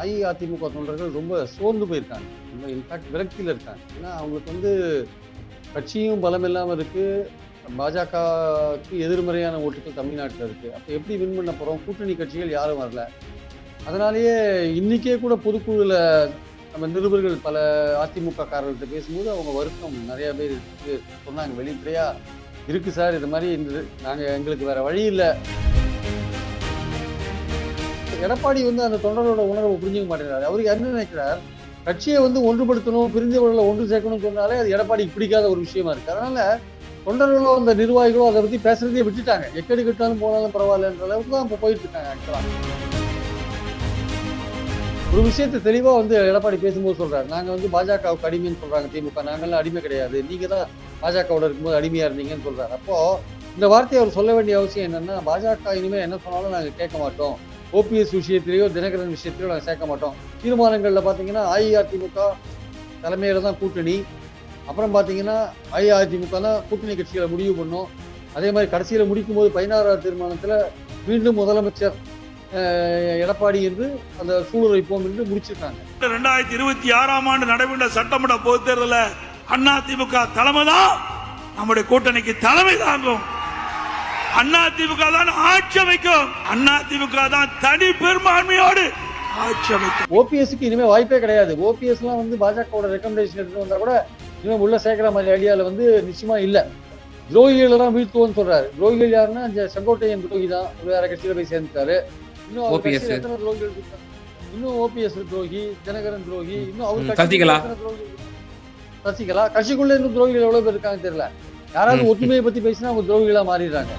அஇஅதிமுக தொண்டர்கள் ரொம்ப சோர்ந்து போயிருக்காங்க. ரொம்ப இன்ஃபேக்ட் விரக்தியில் இருக்காங்க. ஏன்னா அவங்களுக்கு வந்து கட்சியும் பலம் இல்லாமல் இருக்குது பாஜகவுக்கு எதிர்மறையான ஓட்டுகள் தமிழ்நாட்டில் இருக்குது அப்போ எப்படி வின் பண்ண போகிறோம் கூட்டணி கட்சிகள் யாரும் வரல. அதனாலேயே இன்றைக்கே கூட பொதுக்குழுவில் நம்ம நிருபர்கள் பல அதிமுக காரர்கள்ட்ட பேசும்போது அவங்க வருத்தம் நிறையா பேர் இருக்குது சொன்னாங்க வெளிப்படையாக இருக்குது சார் இது மாதிரி இந்த நாங்கள் எங்களுக்கு வேறு வழி இல்லை. எடப்பாடி வந்து அந்த தொண்டரோட உணர்வை புரிஞ்சுக்க மாட்டேங்கிறார். அவருக்கு என்ன நினைக்கிறார்? கட்சியை வந்து ஒன்றுபடுத்தணும் பிரிந்தவர்களை ஒன்று சேர்க்கணும்னு சொன்னாலே அது எடப்பாடிக்கு பிடிக்காத ஒரு விஷயமா இருக்கு. அதனால தொண்டர்களோ அந்த நிர்வாகிகளோ அதை பத்தி பேசுறதே விட்டுட்டாங்க. எக்கடி கட்டாலும் போனாலும் பரவாயில்லன்ற அளவுக்கு தான் இப்போ போயிட்டு இருக்காங்க ஆக்சுவலா ஒரு விஷயத்தை தெளிவா வந்து எடப்பாடி பேசும்போது சொல்றாரு. நாங்க வந்து பாஜகவுக்கு அடிமைன்னு சொல்றாங்க திமுக. நாங்களாம் அடிமை கிடையாது. நீங்க தான் பாஜகவோட இருக்கும்போது அடிமையா இருந்தீங்கன்னு சொல்றாரு. அப்போ இந்த வார்த்தையை அவர் சொல்ல வேண்டிய அவசியம் என்னன்னா பாஜக இனிமேல் என்ன சொன்னாலும் நாங்கள் கேட்க மாட்டோம். ஓபிஎஸ் விஷயத்திலேயோ தினகரன் விஷயத்திலேயோ நாங்கள் சேர்க்க மாட்டோம். தீர்மானங்களில் பார்த்தீங்கன்னா அஇஅதிமுக தலைமையில் தான் கூட்டணி. அப்புறம் பார்த்தீங்கன்னா அஇஅதிமுக தான் கூட்டணி கட்சிகளை முடிவு பண்ணோம். அதே மாதிரி கடைசியில் முடிக்கும் போது பதினாறாவது தீர்மானத்தில் மீண்டும் முதலமைச்சர் எடப்பாடி என்று அந்த சூழல் வைப்போம் என்று முடிச்சிருக்காங்க. ரெண்டாயிரத்தி இருபத்தி ஆறாம் ஆண்டு நடைபெற்ற சட்டமன்ற பொதுத் தேர்தலில் அண்ணா திமுக தலைமை தான் நம்முடைய கூட்டணிக்கு தலைமை தாங்கும். அண்ணா திமுக தான் ஆட்சி அமைக்கும். அண்ணா திமுக தான் தனி பெரும்பான்மையோடு ஆட்சி அமைக்கும். ஓபிஎஸ்க்கு இனிமேல் வாய்ப்பே கிடையாது. ஓபிஎஸ்லாம் வந்து பாஜகவோட ரெக்கமெண்டேஷன் எடுத்து வந்தால் கூட இனிமேல் உள்ள சேர்க்கிற மாதிரி ஐடியாவில் வந்து நிச்சயமா இல்லை. துரோகிகளை தான் வீழ்த்துவோம்னு சொல்றாரு. துரோகிகள் யாருன்னா இந்த செங்கோட்டையன் துரோகி தான். வேற கட்சியில போய் சேர்ந்துட்டாரு. இன்னும் இருக்காங்க? இன்னும் ஓபிஎஸ் துரோகி தினகரன் துரோகி இன்னும் அவர் சசிகலா. சசிகலா கட்சிக்குள்ள இன்னும் துரோகிகள் எவ்வளவு பேர் இருக்காங்க தெரியல. யாராவது. ஒற்றுமையை பத்தி பேசினா அவங்க துரோகிகளா மாறிடுறாங்க.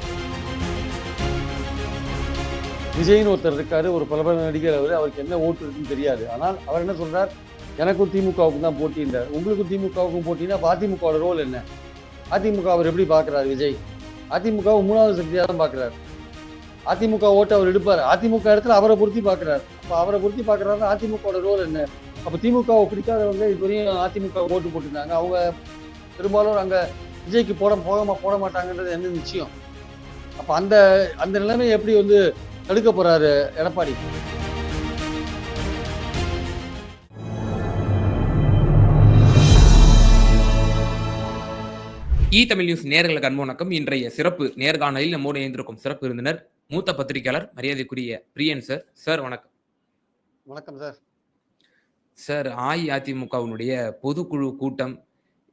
விஜய்னு ஒருத்தர் இருக்காரு ஒரு பிரபல நடிகர் அவர் அவருக்கு என்ன ஓட்டு இருக்குன்னு தெரியாது. ஆனால் அவர் என்ன சொல்றார்? எனக்கும் திமுகவுக்கும் தான் போட்டின்றார் உங்களுக்கும் திமுகவுக்கும் போட்டினா அதிமுகவோட ரோல் என்ன? அதிமுக அவர் எப்படி பார்க்குறாரு விஜய்? அதிமுக மூணாவது சக்தியாக தான் பார்க்குறாரு. அதிமுக ஓட்டை அவர் எடுப்பார். அதிமுக இடத்துல அவரை பொருத்தி பார்க்குறாரு. அப்போ அவரை பொருத்தி பார்க்குறாரு அதிமுகவோட ரோல் என்ன? அப்போ திமுகவை பிடிக்காதவங்க இதுவரையும் அதிமுக ஓட்டு போட்டிருந்தாங்க. அவங்க பெரும்பாலும் அங்கே விஜய்க்கு போட போக போட மாட்டாங்கன்றது என்ன நிச்சயம்? அப்போ அந்த அந்த நிலைமையை எப்படி வந்து தடுக்க போறாரு எடப்பாடி. இ தமிழ் நியூஸ் நேர்களுக்கு அன்பு வணக்கம். இன்றைய சிறப்பு நேர்காணலில் நம்மோடு இணைந்திருக்கும் சிறப்பு விருந்தினர் மூத்த பத்திரிகையாளர் மரியாதைக்குரிய பிரியன் சார். சார் வணக்கம். வணக்கம் சார். சார் அஇஅதிமுகவினுடைய பொதுக்குழு கூட்டம்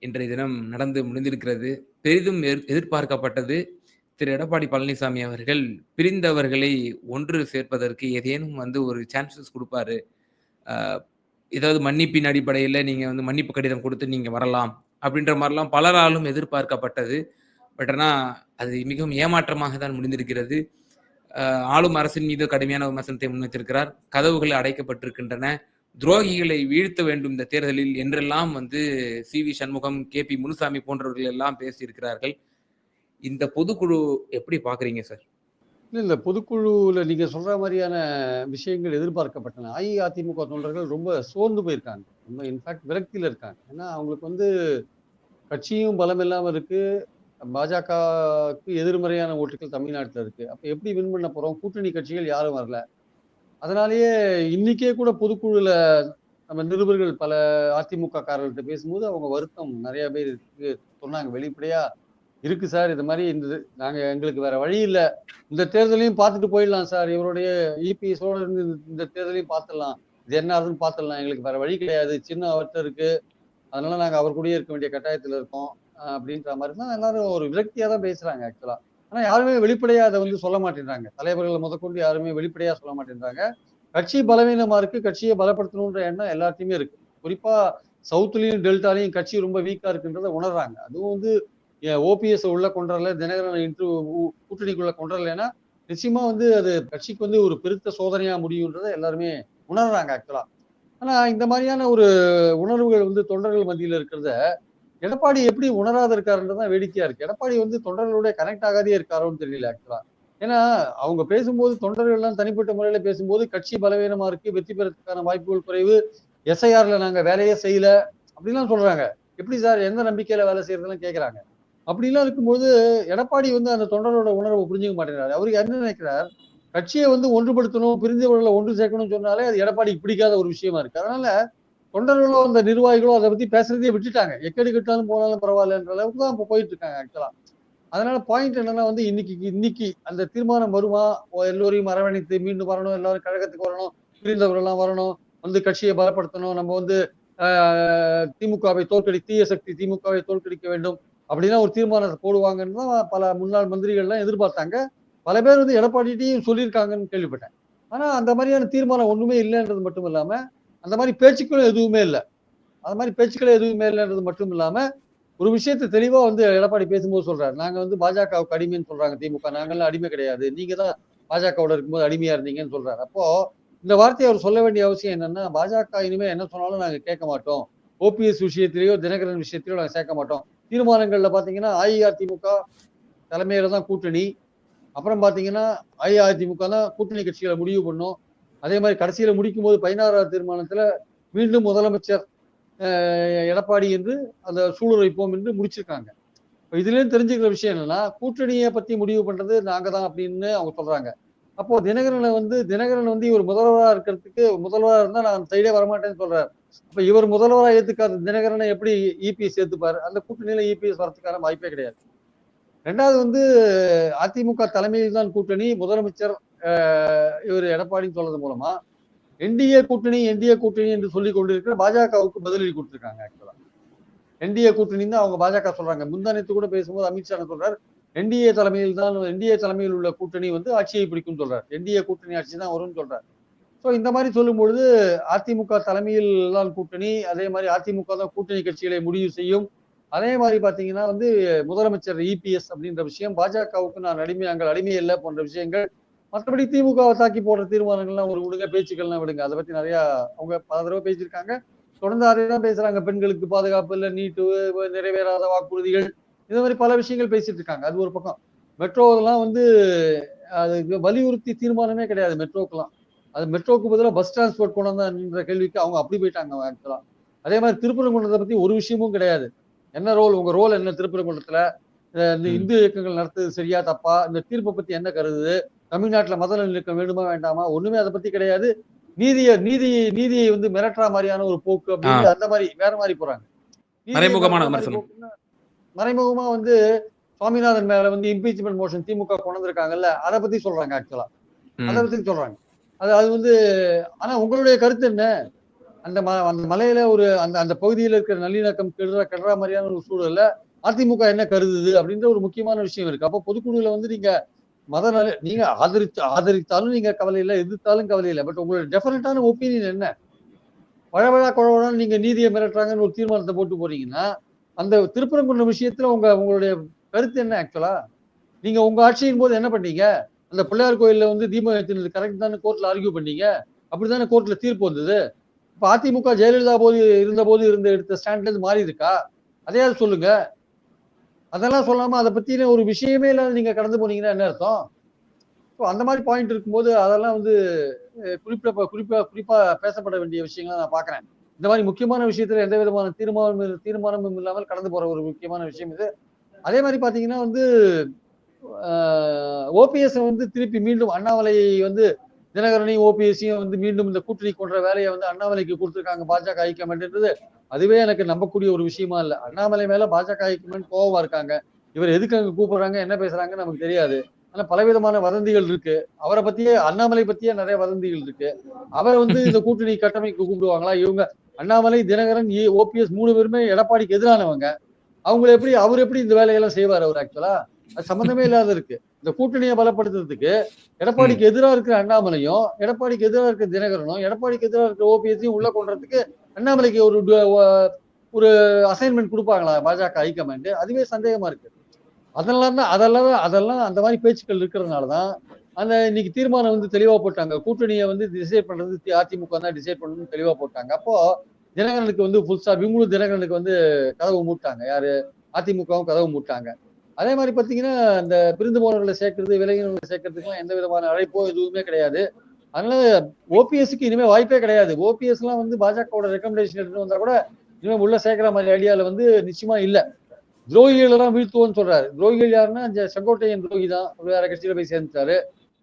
இன்றைய தினம் நடந்து முடிந்திருக்கிறது. பெரிதும் எதிர்- எதிர்பார்க்கப்பட்டது. திரு எடப்பாடி பழனிசாமி அவர்கள் பிரிந்தவர்களை ஒன்று சேர்ப்பதற்கு ஏதேனும் வந்து ஒரு சான்சஸ் கொடுப்பாரு. ஏதாவது மன்னிப்பின் அடிப்படையில் நீங்கள் வந்து மன்னிப்பு கடிதம் கொடுத்து நீங்கள் வரலாம் அப்படின்ற மாதிரிலாம் பலராலும் எதிர்பார்க்கப்பட்டது. பட் ஆனால் அது மிகவும் ஏமாற்றமாக தான் முடிந்திருக்கிறது. ஆளும் அரசின் மீது கடுமையான விமர்சனத்தை முன்வைத்திருக்கிறார். கதவுகள் அடைக்கப்பட்டிருக்கின்றன. துரோகிகளை வீழ்த்த வேண்டும் இந்த தேர்தலில் என்றெல்லாம் வந்து C V Shanmugam K P Munusamy போன்றவர்கள் எல்லாம் பேசியிருக்கிறார்கள். இந்த பொதுக்குழு எப்படி பாக்குறீங்க சார்? இல்லை இல்லை. பொதுக்குழுவில் நீங்கள் சொல்கிற மாதிரியான விஷயங்கள் எதிர்பார்க்கப்பட்டன. அஇஅதிமுக தொண்டர்கள் ரொம்ப சோர்ந்து போயிருக்காங்க. ரொம்ப இன்ஃபேக்ட் விரக்தியில் இருக்காங்க. ஏன்னா அவங்களுக்கு வந்து கட்சியும் பலம் இல்லாமல் இருக்குது பாஜகவுக்கு எதிர்மறையான ஓட்டுகள் தமிழ்நாட்டில் இருக்குது அப்போ எப்படி வின் பண்ண போகிறோம் கூட்டணி கட்சிகள் யாரும் வரல. அதனாலேயே இன்னைக்கே கூட பொதுக்குழுவில் நம்ம நிருபர்கள் பல அதிமுக காரர்கள்ட்ட பேசும்போது அவங்க வருத்தம் நிறைய பேர் இருக்கு. சொன்னாங்க வெளிப்படையாக இருக்கு சார் இது மாதிரி இந்த நாங்க எங்களுக்கு வேற வழி இல்லை. இந்த தேர்தலையும் பார்த்துட்டு போயிடலாம் சார். இவருடைய இபிஎஸோட இருந்து இந்த- தேர்தலையும் பார்த்துடலாம். இது என்ன ஆகுதுன்னு பார்த்துடலாம். எங்களுக்கு வேற வழி கிடையாது. சின்ன அவர்கிட்ட இருக்கு. அதனால நாங்க அவர் கூடயே இருக்க வேண்டிய கட்டாயத்துல இருக்கோம். அப்படின்ற மாதிரி தான் எல்லாரும் ஒரு விரக்தியா தான் பேசுறாங்க ஆக்சுவலா ஆனா யாருமே வெளிப்படையா அதை வந்து சொல்ல மாட்டேன்றாங்க. தலைவர்களை முதற்கொண்டு யாருமே வெளிப்படையா சொல்ல மாட்டேன்றாங்க. கட்சி பலவீனமா இருக்கு. கட்சியை பலப்படுத்தணுன்ற எண்ணம் எல்லாத்தையுமே இருக்கு. குறிப்பா சவுத்துலயும் டெல்டாலையும் கட்சி ரொம்ப வீக்கா இருக்குன்றத உணர்றாங்க. அதுவும் வந்து ஓபிஎஸ் உள்ள கொண்டுறல தினகரன் இன்ட்ரு கூட்டணிக்குள்ள கொண்டுறலைன்னா நிச்சயமா வந்து அது கட்சிக்கு வந்து ஒரு பெருத்த சோதனையா முடியுன்றதை எல்லாருமே உணர்றாங்க ஆக்சுவலா ஆனா இந்த மாதிரியான ஒரு உணர்வுகள் வந்து தொண்டர்கள் மத்தியில் இருக்கிறத எடப்பாடி எப்படி உணராத இருக்காருன்றதான் வேடிக்கையா இருக்கு. எடப்பாடி வந்து தொண்டர்களோட கனெக்ட் ஆகாதே இருக்காரோன்னு தெரியல ஆக்சுவலா ஏன்னா அவங்க பேசும்போது தொண்டர்கள் எல்லாம் தனிப்பட்ட முறையில பேசும்போது கட்சி பலவீனமா இருக்கு வெற்றி பெறதுக்கான வாய்ப்புகள் குறைவு எஸ்ஐஆர்ல நாங்க வேலையே செய்யல அப்படின்லாம் சொல்றாங்க. எப்படி சார் எந்த நம்பிக்கையில வேலை செய்யறதுலாம் கேக்குறாங்க? அப்படிலாம் இருக்கும்போது எடப்பாடி வந்து அந்த தொண்டரோட உணர்வை புரிஞ்சுக்க மாட்டேங்கிறார். அவருக்கு என்ன நினைக்கிறார்? கட்சியை வந்து ஒன்றுபடுத்தணும் பிரிந்தவர்களை ஒன்று சேர்க்கணும்னு சொன்னாலே அது எடப்பாடிக்கு பிடிக்காத ஒரு விஷயமா இருக்கு. அதனால தொண்டர்களோ அந்த நிர்வாகிகளோ அதை பத்தி பேசுறதே விட்டுட்டாங்க. எக்கடி கட்டாலும் போனாலும் பரவாயில்லன்ற அளவுக்கு தான் இப்போ போயிட்டு இருக்காங்க ஆக்சுவலா அதனால பாயிண்ட் என்னன்னா வந்து இன்னைக்கு இன்னைக்கு அந்த தீர்மானம் வருமா? ஓ, எல்லோரையும் அரவணைத்து மீண்டும் வரணும் எல்லாரும் கழகத்துக்கு வரணும் பிரிந்தவர்கள்லாம் வரணும் வந்து கட்சியை பலப்படுத்தணும் நம்ம வந்து திமுகவை தோற்கடி தீய சக்தி திமுகவை தோற்கடிக்க வேண்டும் அப்படின்னா ஒரு தீர்மானத்தை போடுவாங்கன்னு தான் பல முன்னாள் மந்திரிகள்லாம் எதிர்பார்த்தாங்க. பல பேர் வந்து எடப்பாடிட்டையும் சொல்லியிருக்காங்கன்னு கேள்விப்பட்டேன். ஆனால் அந்த மாதிரியான தீர்மானம் ஒன்றுமே இல்லைன்றது மட்டும் இல்லாமல் அந்த மாதிரி பேச்சுக்களும் எதுவுமே இல்லை. அந்த மாதிரி பேச்சுக்கள் எதுவுமே இல்லைன்றது மட்டும் இல்லாமல் ஒரு விஷயத்தை தெளிவாக வந்து எடப்பாடி பேசும்போது சொல்கிறார் நாங்கள் வந்து பாஜகவுக்கு அடிமைன்னு சொல்கிறாங்க திமுக. நாங்கள்லாம் அடிமை கிடையாது. நீங்கள் தான் பாஜகவோட இருக்கும்போது அடிமையாக இருந்தீங்கன்னு சொல்கிறார் அப்போது இந்த வார்த்தையை அவர் சொல்ல வேண்டிய அவசியம் என்னென்னா பாஜக இனிமேல் என்ன சொன்னாலும் நாங்கள் கேட்க மாட்டோம். ஓபிஎஸ் விஷயத்திலேயோ தினகரன் விஷயத்திலேயோ நாங்கள் சேர்க்க மாட்டோம். தீர்மானங்களில் பார்த்தீங்கன்னா அஇஅதிமுக தலைமையில தான் கூட்டணி. அப்புறம் பார்த்தீங்கன்னா அஇஅதிமுக தான் கூட்டணி கட்சிகளை முடிவு பண்ணும். அதே மாதிரி கடைசியில் முடிக்கும் போது பதினாறாவது தீர்மானத்தில் மீண்டும் முதலமைச்சர் எடப்பாடி என்று அந்த சூழல் வைப்போம் என்று முடிச்சிருக்காங்க. இப்போ இதுலேயும் தெரிஞ்சுக்கிற விஷயம் என்னன்னா கூட்டணியை பற்றி முடிவு பண்ணுறது நாங்கள் தான் அப்படின்னு அவங்க சொல்கிறாங்க அப்போ தினகரனை வந்து தினகரன் வந்து இவர் முதல்வராக இருக்கிறதுக்கு முதல்வராக இருந்தால் நான் அந்த சைடே வரமாட்டேன்னு சொல்கிறார் அப்ப இவர் முதல்வராக ஏத்துக்காத தினகரனை எப்படி இபிஎஸ் ஏத்துப்பாரு அந்த கூட்டணியில இபிஎஸ் வரதுக்கான வாய்ப்பே கிடையாது. ரெண்டாவது வந்து அதிமுக தலைமையில் தான் கூட்டணி. முதலமைச்சர் இவர் எடப்பாடின்னு சொல்றது மூலமா என்டிஏ கூட்டணி என்டிஏ கூட்டணி என்று சொல்லி கொண்டிருக்கிற பாஜகவுக்கு பதிலடி கொடுத்துருக்காங்க ஆக்சுவலா என்டிஏ கூட்டணி தான் அவங்க பாஜக சொல்றாங்க. முந்தானத்து கூட பேசும்போது அமித்ஷா சொல்றாரு? என்டிஏ தலைமையில் தான் என்டிஏ தலைமையில் உள்ள கூட்டணி வந்து ஆட்சியை பிடிக்கும் சொல்றாரு. என்டிஏ கூட்டணி ஆட்சி தான் வரும்னு சொல்றாரு. ஸோ இந்த மாதிரி சொல்லும்பொழுது அதிமுக தலைமையில் தான் கூட்டணி அதே மாதிரி அதிமுக தான் கூட்டணி கட்சிகளை முடிவு செய்யும். அதே மாதிரி பார்த்தீங்கன்னா வந்து முதலமைச்சர் இபிஎஸ் அப்படின்ற விஷயம் பாஜகவுக்கு நான் அடிமை அங்கே அடிமை இல்லை போன்ற விஷயங்கள். மற்றபடி திமுகவை தாக்கி போடுற தீர்மானங்கள்லாம் ஒரு விடுங்க பேச்சுக்கள்லாம் விடுங்க. அதை பற்றி நிறையா அவங்க பல தடவை பேசியிருக்காங்க. தொடர்ந்து அதே தான் பேசுகிறாங்க பெண்களுக்கு பாதுகாப்பு இல்லை நீட்டு நிறைவேறாத வாக்குறுதிகள். இந்த மாதிரி பல விஷயங்கள் பேசிட்டு இருக்காங்க. அது ஒரு பக்கம். மெட்ரோலாம் வந்து அது வலியுறுத்தி தீர்மானமே கிடையாது மெட்ரோக்கெல்லாம். அது மெட்ரோக்கு பதிலாக பஸ் டிரான்ஸ்போர்ட் கொண்டு வந்தான்ற கேள்விக்கு அவங்க அப்படி போயிட்டாங்க ஆக்சுவலா அதே மாதிரி திருப்பரங்குன்றத்தை பத்தி ஒரு விஷயமும் கிடையாது. என்ன ரோல் உங்க ரோல் என்ன திருப்பரங்குன்றத்துல? இந்த. இந்து இயக்கங்கள் நடத்துறது சரியா தப்பா? இந்த தீர்ப்பை பத்தி என்ன கருது தமிழ்நாட்டுல மத நல்லிணக்கம் வேண்டுமா வேண்டாமா? ஒண்ணுமே அதை பத்தி கிடையாது. நீதியை நீதி நீதியை வந்து மிரட்டுற மாதிரியான ஒரு போக்கு அப்படின்னு அந்த மாதிரி வேற மாதிரி போறாங்க. மறைமுகமான மறைமுகமா வந்து சுவாமிநாதன் மேல வந்து இம்பீச்மெண்ட் மோஷன் திமுக கொண்டு வந்திருக்காங்கல்ல அதை பத்தி சொல்றாங்க ஆக்சுவலா. அதை பத்தி சொல்றாங்க. அது அது வந்து ஆனா உங்களுடைய கருத்து என்ன? அந்த ம அந்த மலையில ஒரு அந்த அந்த பகுதியில் இருக்கிற நல்லிணக்கம் கெடுற கெடுற மாதிரியான ஒரு சூழல்ல அதிமுக என்ன கருதுது அப்படின்ற ஒரு முக்கியமான விஷயம் இருக்கு. அப்போ பொதுக்குழுல வந்து நீங்க மத நல நீங்க ஆதரித்து ஆதரித்தாலும் நீங்க கவலை இல்லை எதிர்த்தாலும் கவலை இல்லை. பட் உங்களுடைய டெஃபினட்டான ஒப்பீனியன் என்ன? வழவழா குழவழான்னு நீங்க நீதியை மிரட்டுறாங்கன்னு ஒரு தீர்மானத்தை போட்டு போறீங்கன்னா அந்த திருப்பரங்குன்ற விஷயத்துல உங்க உங்களுடைய கருத்து என்ன ஆக்சுவலா நீங்க உங்க ஆட்சியின் போது என்ன பண்ணீங்க? அந்த பிள்ளையார் கோயிலில் வந்து தீபம் ஏற்றினது கரெக்ட் தானே கோர்ட்ல ஆர்கியூ பண்ணீங்க? அப்படித்தானே கோர்ட்ல தீர்ப்பு வந்தது? இப்போ அதிமுக ஜெயலலிதா போது இருந்த போது இருந்த எடுத்த ஸ்டாண்ட்லேருந்து மாறி இருக்கா? அதையாவது சொல்லுங்க. அதெல்லாம் சொல்லாமல் அதை பற்றின ஒரு விஷயமே இல்லாத நீங்கள் கடந்து போனீங்கன்னா என்ன அர்த்தம்? ஸோ அந்த மாதிரி பாயிண்ட் இருக்கும்போது அதெல்லாம் வந்து குறிப்பிட குறிப்பாக குறிப்பாக பேசப்பட வேண்டிய விஷயங்களை நான் பார்க்குறேன். இந்த மாதிரி முக்கியமான விஷயத்தில் எந்த விதமான தீர்மானம் தீர்மானமும் இல்லாமல் கடந்து போகிற ஒரு முக்கியமான விஷயம் இது. அதே மாதிரி பார்த்தீங்கன்னா வந்து ஓபிஎஸ் வந்து திருப்பி மீண்டும் அண்ணாமலை வந்து தினகரனையும் ஓபிஎஸ்ஸையும் வந்து மீண்டும் இந்த கூட்டணி கொன்ற வேலையை வந்து அண்ணாமலைக்கு கொடுத்துருக்காங்க. பாஜக ஹைக்கமெண்ட்ன்றது அதுவே எனக்கு நம்பக்கூடிய ஒரு விஷயமா இல்ல. அண்ணாமலை மேல பாஜக ஹைக்கமெண்ட் கோவமா இருக்காங்க. இவர் எதுக்கு அங்க கூப்பிடுறாங்க என்ன பேசுறாங்கன்னு நமக்கு தெரியாது. ஆனா பலவிதமான வதந்திகள் இருக்கு. அவரை பத்தியே அண்ணாமலை பத்தியே நிறைய வதந்திகள் இருக்கு. அவர் வந்து இந்த கூட்டணி கட்டமைப்பு கூப்பிடுவாங்களா? இவங்க அண்ணாமலை தினகரன் ஓபிஎஸ் மூணு பேருமே எடப்பாடிக்கு எதிரானவங்க. அவங்களை எப்படி அவர் எப்படி இந்த வேலையெல்லாம் செய்வார் அவர் ஆக்சுவலா அது சம்பந்தமே இல்லாத இருக்கு. இந்த கூட்டணியை பலப்படுத்துறதுக்கு எடப்பாடிக்கு எதிராக இருக்கிற அண்ணாமலையும் எடப்பாடிக்கு எதிராக இருக்கிற தினகரனும் எடப்பாடிக்கு எதிராக இருக்கிற ஓபிஎஸ்ஸையும் உள்ள கொண்டதுக்கு அண்ணாமலைக்கு ஒரு ஒரு அசைன்மெண்ட் கொடுப்பாங்களா பாஜக ஹைகமாண்ட் அதுவே சந்தேகமா இருக்கு. அதெல்லாம் தான் அதெல்லாம் அதெல்லாம் அந்த மாதிரி பேச்சுக்கள் இருக்கிறதுனால தான் அந்த இன்னைக்கு தீர்மானம் வந்து தெளிவா போட்டாங்க. கூட்டணியை வந்து டிசைட் பண்றது தி- அதிமுக தான் டிசைட் பண்ணணும்னு தெளிவா போட்டாங்க. அப்போ தினகரனுக்கு வந்து புதுசா விமுழு தினகரனுக்கு வந்து கதவு மூட்டாங்க. யாரு? அதிமுகவும் கதவு மூட்டாங்க. அதே மாதிரி பாத்தீங்கன்னா இந்த பிரிந்து போனவர்களை சேர்க்கறது விலகினவர்களை சேர்க்கறதுக்குலாம் எந்த விதமான அழைப்போ எதுவுமே கிடையாது. அதனால ஓபிஎஸ்க்கு இனிமே வாய்ப்பே கிடையாது. ஓபிஎஸ் எல்லாம் வந்து பாஜகவோட ரெக்கமெண்டேஷன் எடுத்து வந்தா கூட இனிமே உள்ள சேர்க்கிற மாதிரி ஐடியால வந்து நிச்சயமா இல்ல. துரோகிகள் எல்லாம் வீழ்த்துவோம்னு சொல்றாரு. துரோகிகள் யாருன்னா இந்த செங்கோட்டையன் துரோகி தான். வேற கட்சியில போய் சேர்ந்துட்டாரு.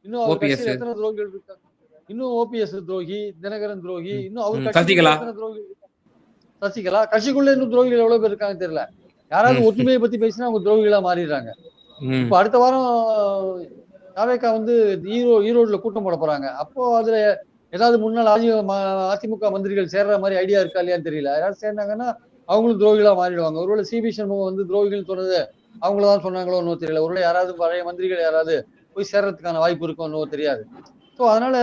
இன்னும் அவர். கட்சியில எத்தனை துரோகிகள் இருக்காங்க இன்னும் ஓபிஎஸ் துரோகி தினகரன் துரோகி இன்னும் அவர் துரோகிகள் இருக்காங்க? சசிகலா. கட்சிக்குள்ள இன்னும் துரோகிகள் எவ்வளவு பேர் இருக்காங்க தெரியல. யாராவது. ஒற்றுமையை பத்தி பேசினா அவங்க துரோகிகளா மாறிடுறாங்க. இப்ப அடுத்த வாரம் தாவேக்கா வந்து ஈரோ ஈரோடுல கூட்டம் போட போறாங்க. அப்போ அதுல ஏதாவது முன்னாள் அதி அதிமுக மந்திரிகள் சேர்ற மாதிரி ஐடியா இருக்கா இல்லையான்னு தெரியல. யாராவது சேர்ந்தாங்கன்னா அவங்களும் துரோகிகளா மாறிடுவாங்க. ஒருவேளை சிபி சண்முகம் வந்து துரோகிகள் சொன்னது அவங்களதான் சொன்னாங்களோ இன்னும் தெரியல. ஒருவேளை யாராவது பழைய மந்திரிகள் யாராவது போய் சேர்றதுக்கான வாய்ப்பு இருக்கோ இன்னும் தெரியாது. ஸோ அதனால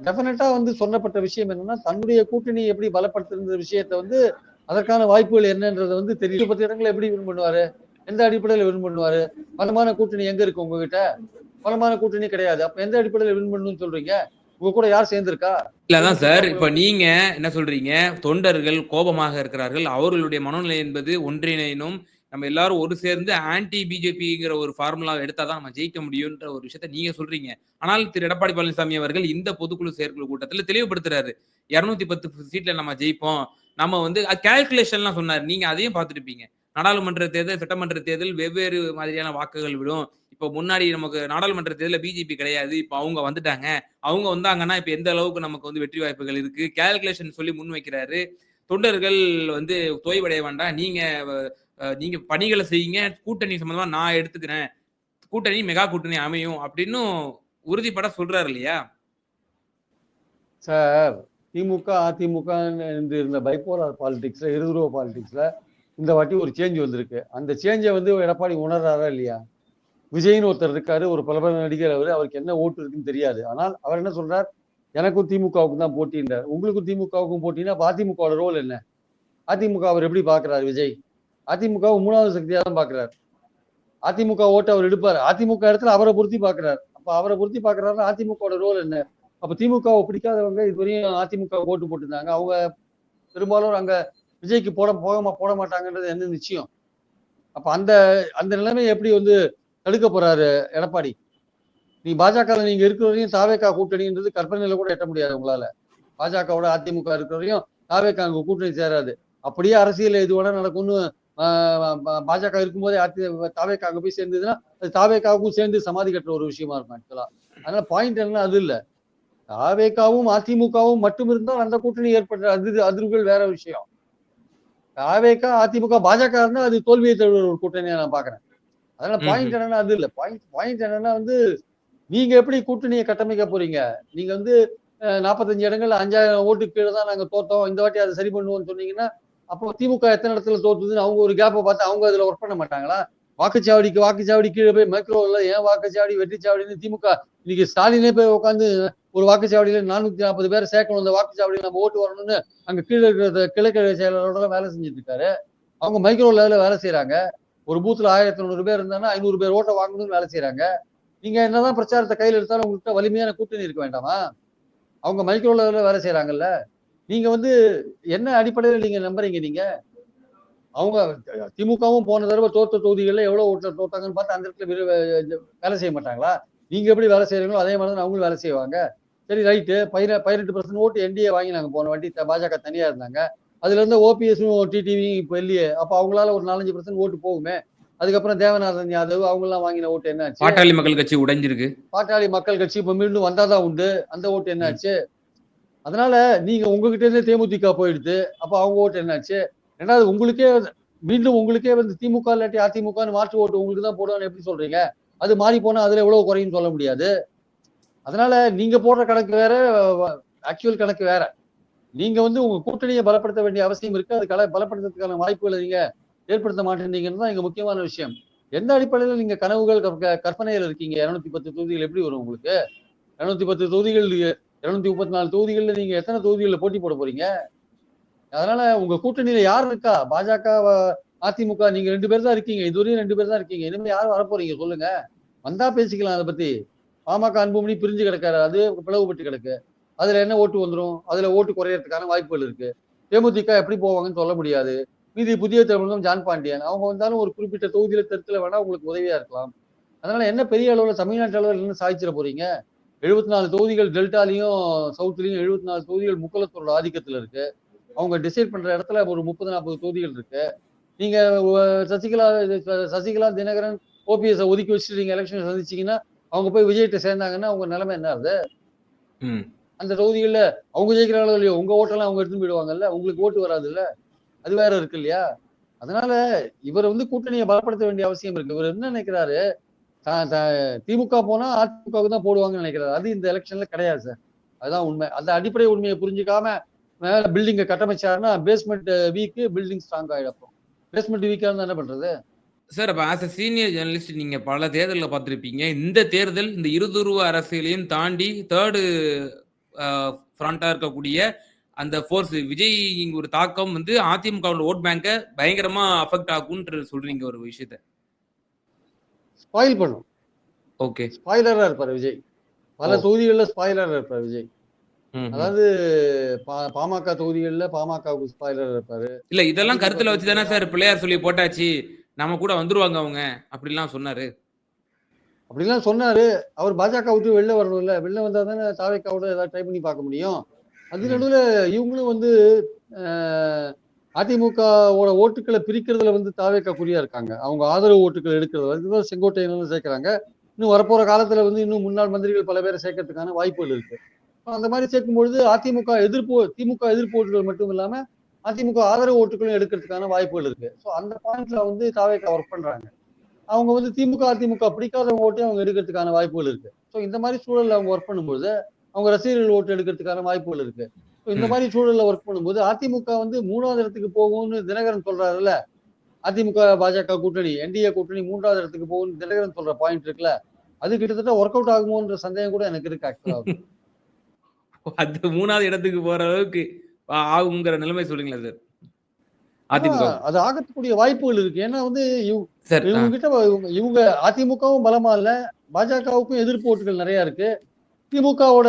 டெஃபினட்டா வந்து சொல்லப்பட்ட விஷயம் என்னன்னா தன்னுடைய கூட்டணி எப்படி பலப்படுத்துற விஷயத்த வந்து அதற்கான வாய்ப்புகள் என்னன்றது வந்து தெரியும். பத்து இடங்களை எப்படி வின் பண்ணுவாரு? எந்த அடிப்படையில் வின் பண்ணுவாரு? பலமான கூட்டணி எங்க இருக்கு உங்ககிட்ட? பலமான கூட்டணி கிடையாது. அப்ப எந்த அடிப்படையில் வின் பண்ணணும்னு சொல்றீங்க? உங்க கூட யார் சேர்ந்திருக்கா? இல்லதான் சார். இப்ப நீங்க என்ன சொல்றீங்க? தொண்டர்கள் கோபமாக இருக்கிறார்கள். அவர்களுடைய மனநிலை என்பது ஒன்றிணைனும் நம்ம எல்லாரும் ஒரு சேர்ந்து ஆன்டி பிஜேபிங்கிற ஒரு ஃபார்முலா எடுத்தாதான் நம்ம ஜெயிக்க முடியும்ன்ற ஒரு விஷயத்த நீங்க சொல்றீங்க. ஆனால் திரு. எடப்பாடி பழனிசாமி அவர்கள் இந்த பொதுக்குழு செயற்குழு கூட்டத்துல தெளிவுபடுத்துறாரு. இருநூத்தி பத்து சீட்ல நம்ம ஜெயிப்போம். நம்ம வந்து கால்குலேஷன்லாம் சொன்னார். நீங்க அதையும் பார்த்துருப்பீங்க. நாடாளுமன்ற தேர்தல் சட்டமன்ற தேர்தல் வெவ்வேறு மாதிரியான வாக்குகள் விடும். இப்போ முன்னாடி நமக்கு நாடாளுமன்ற தேர்தலில் பிஜேபி கிடையாது. இப்போ அவங்க வந்துட்டாங்க. அவங்க வந்தாங்கன்னா இப்ப எந்த அளவுக்கு நமக்கு வந்து வெற்றி வாய்ப்புகள் இருக்கு? கால்குலேஷன் சொல்லி முன் வைக்கிறாரு. தொண்டர்கள் வந்து தோய்வடைய வேண்டாம். நீங்க நீங்க பணிகளை செய்யுங்க. கூட்டணி சம்பந்தமா நான் எடுத்துக்கிறேன். கூட்டணி மெகா கூட்டணி அமையும். அப்படின்னும் உறுதிப்பட சொல்றாரு இல்லையா? சார் திமுக அதிமுக இருந்த பைப்போலார் பாலிடிக்ஸ்ல இருதுருவ பாலிடிக்ஸ்ல இந்த வாட்டி ஒரு சேஞ்ச் வந்திருக்கு. அந்த சேஞ்சை வந்து எடப்பாடி உணர்றாரா இல்லையா? விஜய்னு ஒருத்தர் இருக்காரு ஒரு பிரபல நடிகர் அவர் அவருக்கு என்ன ஓட்டு இருக்குன்னு தெரியாது. ஆனால் அவர் என்ன சொல்றார்? எனக்கும் திமுகவுக்கும் தான் போட்டின்றார் உங்களுக்கும் திமுகவுக்கும் போட்டினா அப்ப அதிமுகவோட ரோல் என்ன? அதிமுக அவர் எப்படி பாக்குறாரு விஜய்? அதிமுகவை மூணாவது சக்தியா தான் பாக்குறாரு அதிமுக ஓட்டு அவர் எடுப்பார். அதிமுக இடத்துல அவரை பொருத்தி பாக்குறாரு அப்ப அவரை பொருத்தி பாக்குறாரு அதிமுகவோட ரோல் என்ன? அப்போ திமுகவை பிடிக்காதவங்க இதுவரையும் அதிமுக ஓட்டு போட்டிருந்தாங்க. அவங்க பெரும்பாலும் அங்கே விஜய்க்கு போட போக போட மாட்டாங்கன்றது என்ன நிச்சயம்? அப்போ அந்த அந்த நிலைமை எப்படி வந்து தடுக்க போறாரு எடப்பாடி? நீ பாஜக நீங்க இருக்கிற வரையும் தாவேக்கா கூட்டணின்றது கற்பனையில கூட எட்ட முடியாது உங்களால. பாஜகவோட அதிமுக இருக்கிற வரையும் தாவேக்கா அங்க கூட்டணி சேராது. அப்படியே அரசியல் இது வேணா நடக்கும்னு பா- பாஜக இருக்கும்போதே அதி தாவேக்கா அங்க போய் சேர்ந்ததுன்னா அது தாவேக்காவுக்கும் சேர்ந்து சமாதி கட்டுற ஒரு விஷயமா இருக்கும் ஆக்சுவலா அதனால பாயிண்ட் என்ன அது இல்லை. தாவேக்காவும் அதிமுகவும் மட்டும் இருந்தால் அந்த கூட்டணி ஏற்படுற அதிர் அதிர்வுகள் வேற விஷயம். தாவேக்கா அதிமுக பாஜக இருந்தா அது தோல்வியை தழுவுற ஒரு கூட்டணியை நான் பாக்குறேன். அதனால. பாயிண்ட் என்னன்னா அது இல்ல. பாயிண்ட் பாயிண்ட் என்னன்னா வந்து நீங்க எப்படி கூட்டணியை கட்டமைக்க போறீங்க? நீங்க வந்து 45 இடங்கள்ல அஞ்சாயிரம் ஓட்டுக்கு கீழே தான் நாங்க தோத்தோம். இந்த வாட்டி அதை சரி பண்ணுவோம்னு சொன்னீங்கன்னா அப்போ திமுக எத்தனை இடத்துல தோத்துதுன்னு அவங்க ஒரு கேப்பை பார்த்து அவங்க அதுல ஒர்க் பண்ண மாட்டாங்களா? வாக்குச்சாவடிக்கு வாக்குச்சாவடி கீழே போய் மைக்ரோவில் ஏன் வாக்குச்சாவடி வெற்றிச்சாவடின்னு திமுக இன்னைக்கு ஸ்டாலினே போய் உட்காந்து ஒரு வாக்குச்சாவடியில் நானூத்தி நாற்பது பேர் சேர்க்கணும். இந்த வாக்குச்சாவடியில் நம்ம ஓட்டு வரணும்னு அங்க கீழே இருக்கிற கிழக்கு செயலரோட வேலை செஞ்சுட்டு இருக்காரு அவங்க மைக்ரோ லெவலில் வேலை செய்யறாங்க ஒரு பூத்துல ஆயிரத்தி நூறு பேர் இருந்தாங்கன்னா ஐநூறு பேர் ஓட்டை வாங்கணும்னு வேலை செய்யறாங்க நீங்க என்னதான் பிரச்சாரத்தை கையில் எடுத்தாலும் உங்கள்கிட்ட வலிமையான கூட்டணி இருக்க வேண்டாமா? அவங்க மைக்ரோ லெவலில் வேலை செய்யறாங்கல்ல நீங்க வந்து என்ன அடிப்படையில் நீங்க நம்புறீங்க நீங்க? அவங்க திமுகவும் போன தடவை தோற்ற தொகுதிகளில் எவ்வளோ ஓட்டுல தோத்தாங்கன்னு பார்த்து அந்த இடத்துல வேலை செய்ய மாட்டாங்களா? நீங்க எப்படி வேலை செய்யறீங்களோ அதே மாதிரி தான் அவங்களும் வேலை செய்வாங்க. சரி ரைட்டு. பதின பதினெட்டு பர்சன்ட் ஓட்டு என்டிஏ வாங்கினாங்க. போன வாட்டி பாஜக தனியா இருந்தாங்க. அதுல இருந்து ஓபிஎஸும் டிடிவி இப்போ இல்லையே. அப்ப அவங்களால ஒரு நாலஞ்சு பர்சன்ட் ஓட்டு போகுமே. அதுக்கப்புறம் தேவநாதன் யாதவ் அவங்க எல்லாம் வாங்கின ஓட்டு என்னாச்சு? பாட்டாளி மக்கள் கட்சி உடைஞ்சிருக்கு. பாட்டாளி மக்கள் கட்சி இப்ப மீண்டும் வந்தாதான் உண்டு. அந்த ஓட்டு என்னாச்சு? அதனால நீங்க உங்ககிட்ட இருந்தே தேமுதிக போயிடுது. அப்ப அவங்க ஓட்டு என்னாச்சு? ரெண்டாவது உங்களுக்கே மீண்டும் உங்களுக்கே வந்து திமுக இல்லாட்டி அதிமுகன்னு மாற்று ஓட்டு உங்களுக்கு தான் போடுவான்னு எப்படி சொல்றீங்க? அது மாறி போனா அதுல எவ்வளவு குறையும் சொல்ல முடியாது. அதனால நீங்க போடுற கணக்கு வேற ஆக்சுவல் கணக்கு வேற. நீங்க வந்து உங்க கூட்டணியை பலப்படுத்த வேண்டிய அவசியம் இருக்கு. அது பலப்படுத்துறதுக்கான வாய்ப்புகளை நீங்க ஏற்படுத்த மாட்டேங்கிறது தான் இங்க முக்கியமான விஷயம். எந்த அடிப்படையில நீங்க கனவுகள் கற்ப- கற்பனையில இருக்கீங்க? இருநூத்தி பத்து தொகுதிகள் எப்படி வரும் உங்களுக்கு? இருநூத்தி பத்து தொகுதிகள் இருநூத்தி முப்பத்தி நாலு தொகுதிகளில் நீங்க எத்தனை தொகுதிகளில் போட்டி போட போறீங்க? அதனால உங்க கூட்டணியில யார் இருக்கா? பாஜக அதிமுக நீங்க ரெண்டு பேர் தான் இருக்கீங்க. இதுவரையும் ரெண்டு பேர் தான் இருக்கீங்க. இனிமேல் யார் வரப்போறீங்க சொல்லுங்க. வந்தா பேசிக்கலாம் அதை பத்தி. பாமக அன்புமணி பிரிஞ்சு கிடக்காரு. அது பிளவுபட்டு கிடக்கு. அதுல என்ன ஓட்டு வந்துடும் அதுல ஓட்டு குறையறதுக்கான வாய்ப்புகள் இருக்கு. தேமுதிக எப்படி போவாங்கன்னு சொல்ல முடியாது. மீதி புதிய தமிழகம் ஜான் பாண்டியன். அவங்க வந்தாலும் ஒரு குறிப்பிட்ட தொகுதியில தெருத்துல வேணா உங்களுக்கு உதவியா இருக்கலாம். அதனால என்ன பெரிய அளவுல தமிழ்நாட்டு அளவில் என்ன சாதிச்சிட போறீங்க? எழுபத்தி நாலு தொகுதிகள் டெல்டாலையும் சவுத்துலயும் எழுபத்தி நாலு தொகுதிகள் முக்கலத்தோட ஆதிக்கத்துல இருக்கு. அவங்க டிசைட் பண்ற இடத்துல ஒரு முப்பது நாற்பது தொகுதிகள் இருக்கு. நீங்க சசிகலா சசிகலா தினகரன் ஓபிஎஸ் ஒதுக்கி வச்சுட்டு நீங்க எலெக்ஷன் சந்திச்சீங்கன்னா அவங்க போய் விஜய்கிட்ட சேர்ந்தாங்கன்னா அவங்க நிலைமை என்ன ஆகுது? அந்த தொகுதிகளில் அவங்க ஜெயிக்கிறாங்களோ இல்லையோ உங்க ஓட்டெல்லாம் அவங்க எடுத்துன்னு போயிடுவாங்கல்ல உங்களுக்கு ஓட்டு வராதுல்ல அது வேற இருக்கு இல்லையா? அதனால இவர் வந்து கூட்டணியை பலப்படுத்த வேண்டிய அவசியம் இருக்கு. இவர் என்ன நினைக்கிறாரு? திமுக போனா அதிமுகவுக்கு தான் போடுவாங்கன்னு நினைக்கிறாரு. அது இந்த எலெக்ஷன்ல கிடையாது சார். அதுதான் உண்மை. அந்த அடிப்படை உண்மையை புரிஞ்சுக்காம மேல பில்டிங்கை கட்டமைச்சாருன்னா பேஸ்மெண்ட் வீக்கு பில்டிங் ஸ்ட்ராங் ஆயிடும் பேஸ்மெண்ட் வீக்கா இருந்தா என்ன பண்றது? சார் அப்ப ஆஸ் அ சீனியர் ஜெர்னலிஸ்ட் நீங்க பல தேர்தலில் பார்த்துருப்பீங்க. இந்த தேர்தல் இந்த இருதுருவ அரசியலையும் தாண்டி தேர்டு ஃப்ரண்டா இருக்கக்கூடிய அந்த ஃபோர்ஸ் விஜய் ஒரு தாக்கம் வந்து அதிமுகவோட ஓட் பேங்கை பயங்கரமா அஃபெக்ட் ஆகும்ன்ற சொல்றீங்க ஒரு விஷயத்த. ஸ்பாயில் பண்ணும். ஓகே ஸ்பாயிலரா இருப்பாரு விஜய். பல. தொகுதிகளில் ஸ்பாயிலரா இருப்பாரு விஜய். அதாவது பா- பாமக தொகுதிகளில் பாமகவுக்கு ஸ்பாயிலர் இருப்பாரு. இல்ல இதெல்லாம் கருத்துல வச்சு தானே சார் பிள்ளையார் சொல்லி போட்டாச்சு. நம்ம கூட வந்துருவாங்க அவங்க அப்படிலாம் சொன்னாரு. அப்படிலாம் சொன்னாரு. அவர் பாஜக விட்டு வெளில வரணும்ல. வெளில வந்தா தானே தாவேக்காவோட ஏதாவது ட்ரை பண்ணி பார்க்க முடியும். அது. நடுவுல இவங்களும் வந்து அதிமுகவோட ஓட்டுக்களை பிரிக்கிறதுல வந்து தாவேக்கா குறியா இருக்காங்க. அவங்க ஆதரவு ஓட்டுகள் எடுக்கிறது அதுதான் செங்கோட்டையனும் சேர்க்கிறாங்க. இன்னும் வரப்போற காலத்துல வந்து இன்னும் முன்னாள் மந்திரிகள் பல பேரை சேர்க்கறதுக்கான வாய்ப்புகள் இருக்கு. அந்த மாதிரி சேர்க்கும் பொழுது அதிமுக எதிர்ப்பு திமுக எதிர்ப்பு ஓட்டுகள் மட்டும் இல்லாம அதிமுக ஆதரவு ஓட்டுகளும் எடுக்கிறதுக்கான வாய்ப்புகள் இருக்கு. ஸோ அந்த பாயிண்ட்ல வந்து தாவேக்கா ஒர்க் பண்றாங்க. அவங்க வந்து திமுக அதிமுக பிடிக்காதவங்க ஓட்டே அவங்க எடுக்கிறதுக்கான வாய்ப்புகள் இருக்கு. ஸோ இந்த மாதிரி சூழல்ல அவங்க ஒர்க் பண்ணும்போது அவங்க ரசிகர்கள் ஓட்டு எடுக்கிறதுக்கான வாய்ப்புகள் இருக்கு. ஸோ இந்த. மாதிரி சூழல்ல ஒர்க் பண்ணும்போது அதிமுக வந்து மூணாவது இடத்துக்கு போகும்னு தினகரன் சொல்றாருல்ல? அதிமுக பாஜக கூட்டணி என்டிஏ கூட்டணி மூன்றாவது இடத்துக்கு போகும்னு தினகரன் சொல்ற பாயிண்ட் இருக்குல்ல? அது கிட்டத்தட்ட ஒர்க் அவுட் ஆகுமோன்ற சந்தேகம் கூட எனக்கு இருக்கு ஆக்சுவலா அது மூணாவது இடத்துக்கு போற அளவுக்கு ஆகுங்கிற நிலைமை சொல்றீங்களா சார்? அதிமுக. அது ஆகக்கூடிய வாய்ப்புகள் இருக்கு. ஏன்னா வந்து இவங்க கிட்ட இவங்க- அதிமுகவும் பலமா இல்ல பாஜகவுக்கும் எதிர்ப்பு ஓட்டுகள் நிறைய இருக்கு. திமுகவோட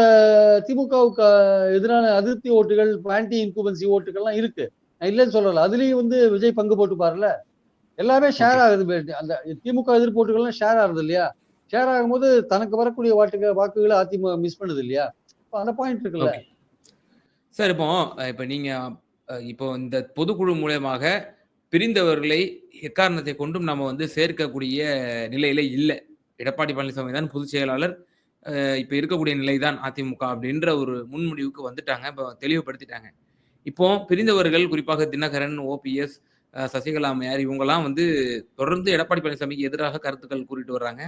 திமுகவுக்கு எதிரான அதிருப்தி ஓட்டுகள் ஆன்டி இன்குபன்சி ஓட்டுகள்லாம் இருக்கு. நான் இல்லைன்னு சொல்லல. அதுலயும் வந்து விஜய் பங்கு போட்டு பாருல எல்லாமே ஷேர் ஆகுது அந்த திமுக எதிர்ப்பு ஓட்டுகள்லாம் ஷேர் ஆகுது இல்லையா? ஷேர் ஆகும்போது தனக்கு வரக்கூடிய வாட்டுக வாக்குகளை அதிமுக மிஸ் பண்ணுது இல்லையா? அந்த பாயிண்ட் இருக்குல்ல. சார் இப்போ இப்போ நீங்க இப்போ இந்த பொதுக்குழு மூலயமாக பிரிந்தவர்களை எக்காரணத்தை கொண்டும் நம்ம வந்து சேர்க்கக்கூடிய நிலையில இல்லை. எடப்பாடி பழனிசாமி தான் பொதுச் செயலாளர். இப்போ இருக்கக்கூடிய நிலை தான் அதிமுக அப்படின்ற ஒரு முன்முடிவுக்கு வந்துட்டாங்க. இப்போ தெளிவுபடுத்திட்டாங்க. இப்போ பிரிந்தவர்கள் குறிப்பாக தினகரன் ஓபிஎஸ் சசிகலா அம்மையார் இவங்கெல்லாம் வந்து தொடர்ந்து எடப்பாடி பழனிசாமிக்கு எதிராக கருத்துக்கள் கூறிட்டு வர்றாங்க.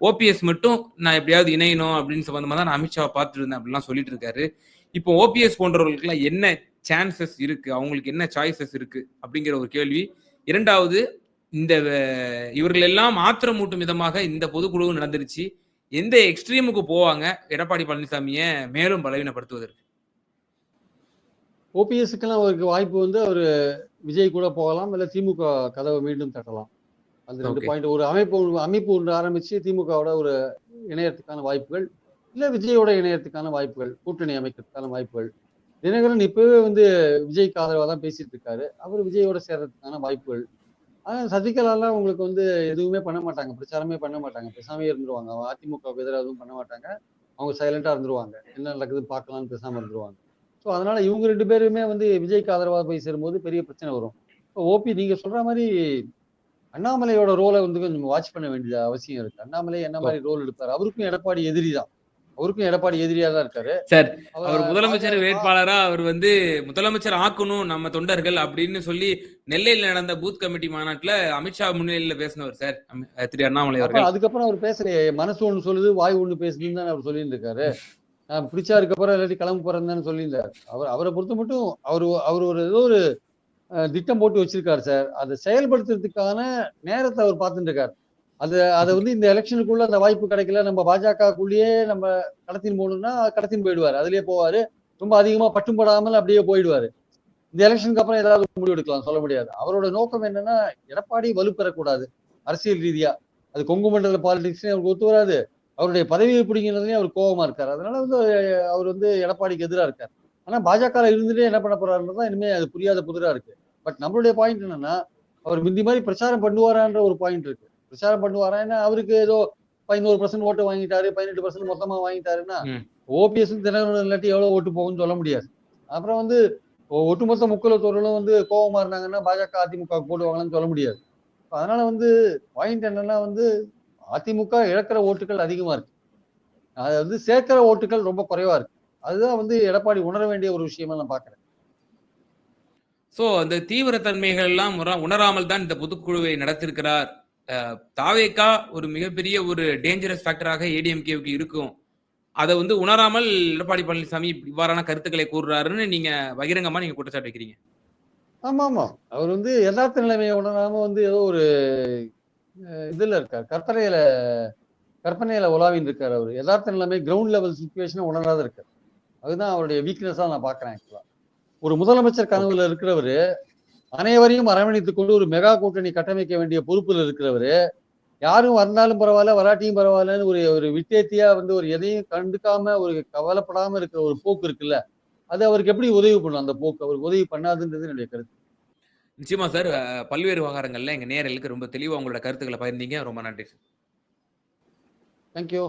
ஓபிஎஸ் மட்டும் நான் எப்படியாவது இணையணும் அப்படின்னு சம்பந்தமா தான் நான் அமித்ஷாவை பார்த்துட்டு இருந்தேன் அப்படிலாம் சொல்லிட்டு இருக்காரு. இப்போ ஓபிஎஸ் போன்றவர்களுக்குலாம் என்ன சான்சஸ் இருக்கு? அவங்களுக்கு என்ன சாய்ஸஸ் இருக்கு? அப்படிங்கிற ஒரு கேள்வி. இரண்டாவது இந்த இவர்கள் எல்லாம் ஆத்திரமூட்டும் விதமாக இந்த பொதுக்குழு நடந்துருச்சு. எந்த எக்ஸ்ட்ரீமுக்கு போவாங்க? எடப்பாடி பழனிசாமியை மேலும் பலவீனப்படுத்துவதற்கு. ஓபிஎஸ்க்கெல்லாம் அவருக்கு வாய்ப்பு வந்து அவர் விஜய் கூட போகலாம் இல்ல திமுக கதவை மீண்டும் தட்டலாம். அந்த ரெண்டு. பாயிண்ட் ஒரு அமைப்பு அமைப்பு ஒன்று ஆரம்பிச்சு திமுகவோட ஒரு இணையத்துக்கான வாய்ப்புகள் இல்ல விஜயோட இணையத்துக்கான வாய்ப்புகள் கூட்டணி அமைக்கிறதுக்கான வாய்ப்புகள். தினகரன் இப்பவே வந்து விஜய்க்கு ஆதரவா தான் பேசிட்டு இருக்காரு. அவர் விஜயோட சேர்றதுக்கான வாய்ப்புகள். ஆனா சசிகலாலாம் உங்களுக்கு வந்து எதுவுமே பண்ண மாட்டாங்க. பிரச்சாரமே பண்ண மாட்டாங்க. பேசாமே இருந்துருவாங்க. அவங்க அதிமுக எதிராக எதுவும் பண்ண மாட்டாங்க. அவங்க சைலண்டா இருந்துருவாங்க. என்ன நடக்குதுன்னு பார்க்கலாம்னு பேசாம இருந்துருவாங்க. ஸோ அதனால இவங்க ரெண்டு பேருமே வந்து விஜய்க்கு ஆதரவாக போய் சேரும்போது பெரிய பிரச்சனை வரும். இப்போ ஓபி நீங்க சொல்ற மாதிரி அண்ணாமலையோட ரோலை வந்து கொஞ்சம் வாட்ச் பண்ண வேண்டிய அவசியம் இருக்கு. அண்ணாமலை என்ன மாதிரி ரோல் எடுப்பாரு? அவருக்கும் எடப்பாடி எதிரி தான். அவருக்கும் எடப்பாடி எதிரியா தான் இருக்காரு. சார் அவர் முதலமைச்சர் வேட்பாளரா அவர் வந்து முதலமைச்சர் ஆக்கணும் நம்ம தொண்டர்கள் அப்படின்னு சொல்லி நெல்லையில் நடந்த பூத் கமிட்டி மாநாட்டுல அமித்ஷா முன்னிலையில பேசினவர் சார் திரு அண்ணாமலை அவர்கள். அதுக்கப்புறம் அவர் பேசலையே. மனசு ஒண்ணு சொல்லுது வாய் ஒண்ணு பேசுதுன்னு தான் அவர் சொல்லிட்டு இருக்காரு பிடிச்சா இருக்கப்பறம் இல்லாட்டி கிளம்ப போறேன்னு சொல்லியிருந்தார். அவர் அவரை பொறுத்த மட்டும் அவர் அவர் ஒரு ஏதோ ஒரு திட்டம் போட்டு வச்சிருக்காரு சார். அதை செயல்படுத்துறதுக்கான நேரத்தை அவர் பார்த்துட்டு இருக்காரு. அது அதை வந்து இந்த எலெக்ஷனுக்குள்ள அந்த வாய்ப்பு கிடைக்கல. நம்ம பாஜகக்குள்ளேயே நம்ம கடத்தின் போகணும்னா கடத்தின் போயிடுவாரு. அதுலயே போவாரு. ரொம்ப அதிகமா பட்டும் படாமல் அப்படியே போயிடுவாரு. இந்த எலெக்ஷனுக்கு அப்புறம் ஏதாவது முடிவு எடுக்கலாம். சொல்ல முடியாது. அவரோட நோக்கம் என்னன்னா எடப்பாடி வலுப்பெறக்கூடாது. அரசியல் ரீதியா. அது கொங்கு மண்டல பாலிடிக்ஸ்லயும் அவருக்கு ஒத்து வராது. அவருடைய பதவியை பிடிங்கிறதுலயும் அவர் கோபமா இருக்காரு. அதனால வந்து அவர் வந்து எடப்பாடிக்கு எதிராக இருக்கார். ஆனா பாஜக இருந்துட்டே என்ன பண்ண போறாருன்றதான் இனிமே அது புரியாத புதிரா இருக்கு. பட் நம்மளுடைய பாயிண்ட் என்னன்னா அவர் முந்தி மாதிரி பிரச்சாரம் பண்ணுவாரான்ற ஒரு பாயிண்ட் இருக்கு. பிரச்சாரம் பண்ணுவாரா? ஏன்னா அவருக்கு ஏதோ பதினோரு பர்சன்ட் ஓட்டு வாங்கிட்டாரு பதினெட்டு பர்சன்ட் மொத்தமா வாங்கிட்டாருன்னா. ஓபிஎஸ் தினகரன் இல்லாட்டி எவ்வளவு ஓட்டு போகும்னு சொல்ல முடியாது. அப்புறம் வந்து ஒட்டுமொத்த முக்குலத்தோர்களும் வந்து கோபமா இருந்தாங்கன்னா பாஜக அதிமுக போடுவாங்களான்னு சொல்ல முடியாது. அதனால வந்து பாயிண்ட் என்னன்னா வந்து அதிமுக இழக்கிற ஓட்டுகள் அதிகமா இருக்கு. அது வந்து சேர்க்கிற ஓட்டுகள் ரொம்ப குறைவா இருக்கு. அதுதான் வந்து எடப்பாடி உணர வேண்டிய ஒரு விஷயமா நான் பாக்குறேன். சோ அந்த தீவிரத்தன்மைகள் எல்லாம் உணரா- உணராமல் தான் இந்த பொதுக்குழுவை நடத்திருக்கிறார். அஹ், தாவேகா ஒரு மிகப்பெரிய ஒரு டேஞ்சரஸ் ஃபேக்டராக ஏடிஎம்கேவுக்கு இருக்கும். அதை வந்து உணராமல் எடப்பாடி பழனிசாமி இவ்வாறான கருத்துக்களை கூறுறாருன்னு நீங்க பகிரங்கமா நீங்க குற்றச்சாட்டு வைக்கிறீங்க. ஆமா ஆமா அவர் வந்து யதார்த்த நிலைமையை உணராம வந்து ஏதோ ஒரு இதுல இருக்கார். கற்பனையில கற்பனையில உலாவின் இருக்கார் அவர். யதார்த்த நிலைமை கிரவுண்ட் லெவல் சுச்சுவேஷனை உணராத இருக்கார். அதுதான் அவருடைய வீக்னஸா நான் பாக்குறேன் ஆக்சுவலா ஒரு முதலமைச்சர் கனவுல இருக்கிறவரு அனைவரையும் அரவணைத்துக் கொண்டு ஒரு மெகா கூட்டணி கட்டமைக்க வேண்டிய பொறுப்புல இருக்கிறவரு. யாரும் வந்தாலும் பரவாயில்ல வராட்டியும் பரவாயில்லன்னு ஒரு ஒரு விட்டேத்தியா வந்து ஒரு எதையும் கண்டுக்காம ஒரு கவலைப்படாம இருக்கிற ஒரு போக்கு இருக்குல்ல அது அவருக்கு எப்படி உதவி பண்ணும் அந்த போக்கு அவருக்கு உதவி பண்ணாதுன்றது என்னுடைய கருத்து. நிச்சயமா சார் பல்வேறு விவகாரங்கள்ல எங்க நேரலுக்கு ரொம்ப தெளிவா உங்களோட கருத்துக்களை பகிர்ந்தீங்க. ரொம்ப நன்றி சார். தேங்க்யூ